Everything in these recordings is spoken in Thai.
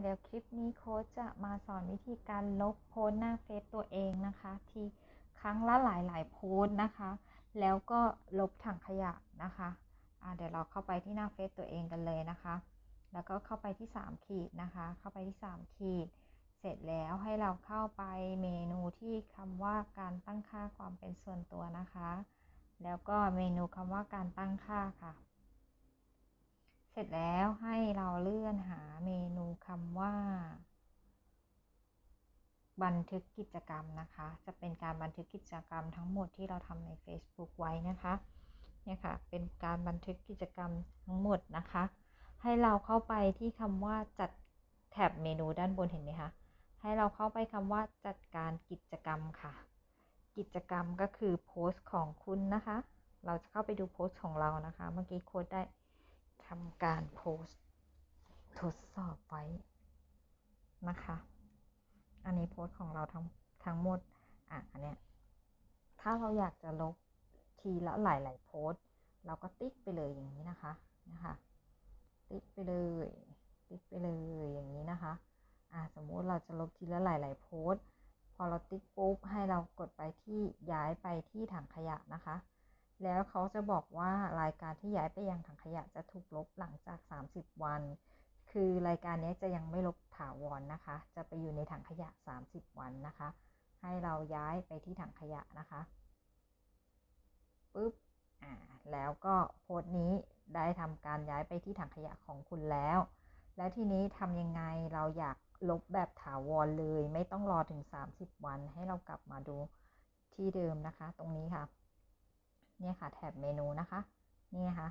เดี๋ยวคลิปนี้โค้ชจะมาสอนวิธีการลบโพสต์หน้าเฟซตัวเองนะคะ ที่ครั้งละหลายๆโพสต์นะคะ แล้วก็ลบถังขยะนะคะะเดี๋ยวเราเข้าไปที่หน้าเฟซตัวเองกันเลยนะคะ แล้วก็เข้าไปที่ 3 ขีดนะคะ เข้าไปที่ 3 ขีด เสร็จแล้วให้เราเข้าไปเมนูที่คำว่าการตั้งค่าความเป็นส่วนตัวนะคะ แล้วก็เมนูคำว่าการตั้งค่าค่ะ เสร็จแล้วให้เราเลื่อนหาเมนูคำว่า บันทึกกิจกรรมนะคะ จะเป็นการบันทึกกิจกรรมทั้งหมดที่เราทำใน Facebook ไว้นะคะเนี่ยค่ะเป็นการบันทึกกิจกรรมทั้งหมดนะคะ ให้เราเข้าไปที่คำว่าจัดแท็บเมนูด้านบนเห็นไหมคะให้เราเข้าไปคำว่าจัดการกิจกรรมค่ะ กิจกรรมก็คือโพสต์ของคุณนะคะ เราจะเข้าไปดูโพสต์ของเรานะคะ เมื่อกี้โค้ดได้ ทำการโพสต์ทดสอบไว้นะคะ อันนี้โพสต์ของเราทั้งทั้งหมด อะอันเนี้ย ถ้าเราอยากจะลบทีละหลาย ๆ โพสต์เราก็ติ๊กไปเลยอย่างนี้นะคะ นะคะ ติ๊กไปเลย ติ๊กไปเลยอย่างนี้นะคะ อ่าสมมุติเราจะลบทีละหลาย ๆ โพสต์ พอเราติ๊กปุ๊บให้เรากดไปที่ย้ายไปที่ถังขยะนะคะ แล้วเขาจะบอกว่ารายการที่ย้ายไปยังถังขยะจะถูกลบหลังจาก 30 วัน คือรายการนี้จะยังไม่ลบถาวรนนะคะ จะไปอยู่ในถังขยะ 30 วันนะคะ ให้เราย้ายไปที่ถังขยะนะคะปุ๊บอ่าแล้วก็โพสต์นี้ได้ทำการย้ายไปที่ถังขยะของคุณแล้ว แล้วทีนี้ทำยังไงเราอยากลบแบบถาวรเลย ไม่ต้องรอถึง 30 วันให้เรากลับมาดูที่เดิมนะคะ ตรงนี้ค่ะ เนี่ยค่ะแถบเมนูนะคะนี่นะคะ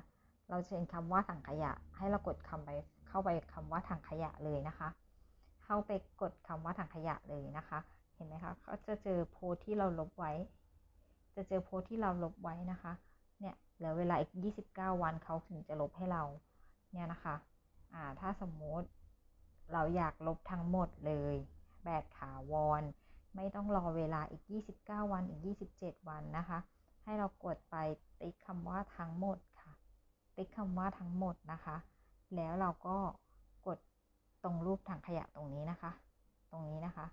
เราจะเห็นคำว่าถังขยะ ให้เรากดคำไปเข้าไปคำว่าถังขยะเลยนะคะ เข้าไปกดคำว่าถังขยะเลยนะคะ เห็นไหมคะเขาจะเจอโพสที่เราลบไว้ จะเจอโพสที่เราลบไว้นะคะ เนี่ยเหลือเวลาอีก 29 วันเขาถึงจะลบให้เราเนี่ยนะคะอ่าถ้าสมมติเราอยากลบทั้งหมดเลย แบบถาวร ไม่ต้องรอเวลาอีก 29 วันอีก 27 วันนะคะ ให้เรากดไปติ๊กคำว่าทั้งหมดค่ะ ติ๊กคำว่าทั้งหมดนะคะ แล้วเราก็กดตรงรูปถังขยะตรงนี้นะคะ ตรงนี้นะคะ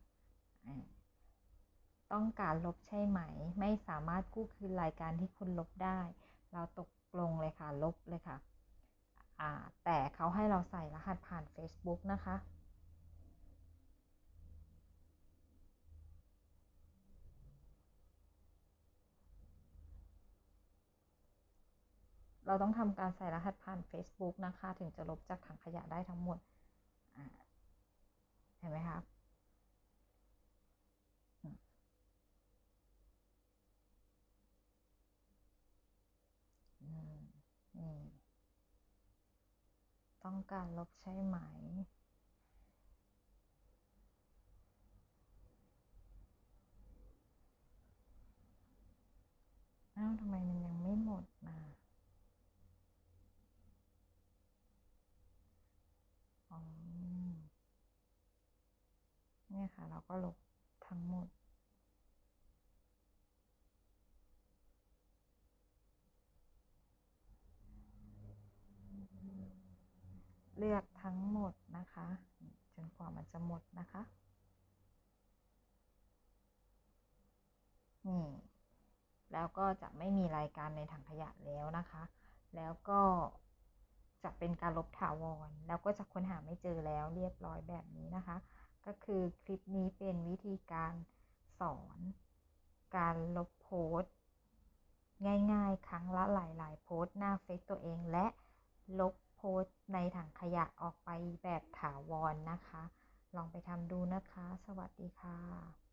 ต้องการลบใช่ไหม ไม่สามารถกู้คืนรายการที่คุณลบได้ เราตกลงเลยค่ะ ลบเลยค่ะ แต่เขาให้เราใส่รหัสผ่าน Facebook นะคะ เราต้องทำการใส่รหัสผ่าน Facebook นะคะ ถึงจะลบจากถังขยะได้ทั้งหมด เห็นไหมคะต้องการลบใช่ไหม อ้าวทำไมมันยังไม่หมดมาเค่ะเราก็ลบทั้งหมด เลือกทั้งหมดนะคะ จนกว่ามันจะหมดนะคะ นี่ แล้วก็จะไม่มีรายการในถังขยะแล้วนะคะ แล้วก็จะเป็นการลบถาวร แล้วก็จะค้นหาไม่เจอแล้วเรียบร้อยแบบนี้นะคะ ก็คือคลิปนี้เป็นวิธีการสอน การลบโพสต์ ง่ายๆ ครั้งละหลายๆ โพสต์หน้าเฟซตัวเองและลบโพสต์ในถังขยะออกไปแบบถาวรนนะคะ ลองไปทำดูนะคะ สวัสดีค่ะ